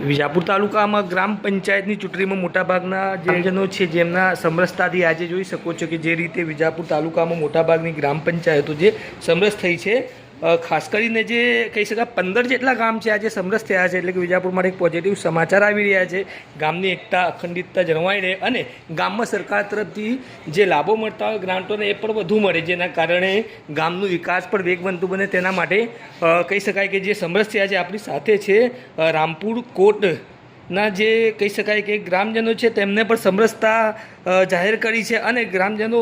વિજાપુર તાલુકામાં ગ્રામ પંચાયતની ચૂંટણીમાં મોટાભાગના જનજનો છે, જેમના સમરસતાથી આજે જોઈ શકો છો કે જે રીતે વિજાપુર તાલુકામાં મોટાભાગની ગ્રામ પંચાયતો જે સમરસ થઈ છે ખાસ કરીને જે કહી શકાય પંદર જેટલા ગામ છે, આજે સમરસ થયા છે, એટલે કે વિજાપુર માટે એક પોઝિટિવ સમાચાર આવી રહ્યા છે. ગામની એકતા, અખંડિતતા જળવાઈ રહે અને ગામમાં સરકાર તરફથી જે લાભો મળતા હોય, ગ્રાન્ટોને એ પણ વધુ મળે, જેના કારણે ગામનું વિકાસ પણ વેગવંતુ બને. તેના માટે કહી શકાય કે જે સમરસ થયા છે, આપણી સાથે છે રામપુર કોટ ના, જે કહી શકાય કે ગ્રામજનો છે, તેમને પણ સમરસતા જાહેર કરી છે અને ગ્રામજનો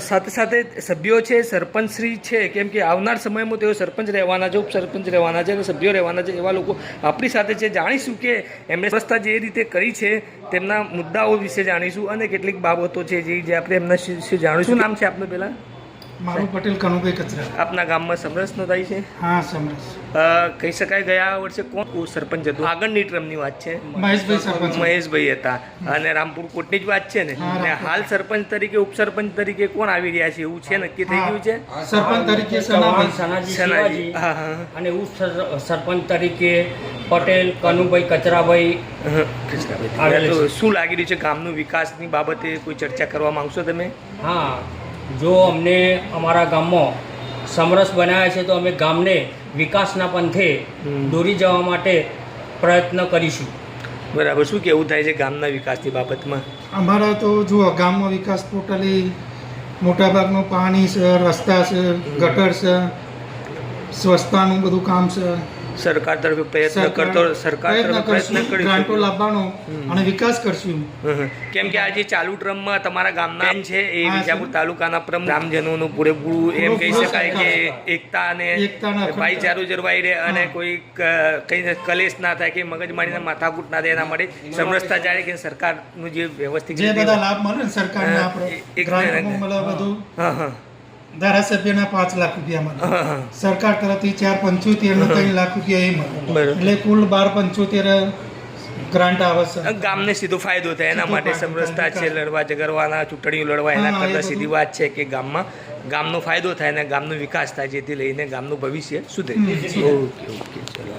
સાથે સાથે સભ્યો છે, સરપંચશ્રી છે, કેમ કે આવનાર સમયમાં તેઓ સરપંચ રહેવાના છે, ઉપસરપંચ રહેવાના છે અને સભ્યો રહેવાના છે, એવા લોકો આપણી સાથે છે. જાણીશું કે એમણે સમરસતા જે રીતે કરી છે, તેમના મુદ્દાઓ વિશે જાણીશું અને કેટલીક બાબતો છે, જે આપણે એમના વિશે જાણીશું. નામ છે આપનું પહેલાં? મારું પટેલ કનુભાઈ કચરા. આપના ગામમાં સમરસ નો થાય છે? હા સમરસ. કહી શકાય ગયા વર્ષે કોણ? સરપંચ હતું. આગળની ટ્રમની વાત છે. મહેશભાઈ સરપંચ. મહેશભાઈ હતા. અને રામપુર કોટની જ વાત છે ને? અને હાલ સરપંચ તરીકે ઉપસરપંચ તરીકે કોણ આવી રહ્યા છે? એવું છે નક્કી થઈ ગયું છે? સરપંચ તરીકે સનાજી અને ઉપ સરપંચ તરીકે પટેલ કનુભાઈ કચરાભાઈ. શું લાગી રહ્યું છે? ગામનું વિકાસની બાબતે કોઈ ચર્ચા કરવા માંગશો તમે? હા. જો અમને અમારા ગામમાં સમરસ બનાવ્યા છે તો અમે ગામને વિકાસના પંથે. દોરી જવા માટે પ્રયત્ન કરીશું. બરાબર. શું કેવું થાય છે ગામના વિકાસની બાબતમાં? અમારા તો જુઓ ગામમાં વિકાસ ટોટલી મોટાભાગનું પાણી છે રસ્તા છે ગટર છે સ્વચ્છતાનું બધું કામ છે. સરકાર તરફે પ્રયત્ન કરતો સરકાર તરફે પ્રયત્ન કરશું ગ્રાન્ટો લાવવાનો અને વિકાસ કરશું. કેમ કે આજે ચાલુ ટ્રમમાં તમારા ગામના છે એ વિજાપુર તાલુકાના પ્રમ ગ્રામજનોનું પૂરેપૂરું એમ કહી શકાય કે એકતા અને ભાઈચારો જળવાઈ રહે અને કોઈ કંઈ કલેશ ના થાય કે મગજમારીના માથાકૂટ ના થાય એના માટે સમરસતા જાય કે સરકારનું જે વ્યવસ્થિત જે બધા લાભ મળે ને સરકારના આપણે. એક- બધું. હા હા. ધારાસભ્યના પાંચ લાખ રૂપિયા મળે. સરકાર તરફથી ચાર પંચોતેર નો ત્રણ લાખ રૂપિયા એ મળે. એટલે કુલ બાર પંચોતેર ગ્રાન્ટ આવે છે. ગામને સીધો ફાયદો થાય એના માટે સમરસતા છે લડવા ઝઘડવાના ચૂંટણીઓ લડવા એના કરતાં સીધી વાત છે કે ગામમાં ગામનો ફાયદો થાય અને ગામનો વિકાસ થાય જેથી લઈને ગામનું ભવિષ્ય સુધરે. ઓકે ઓકે ચલો.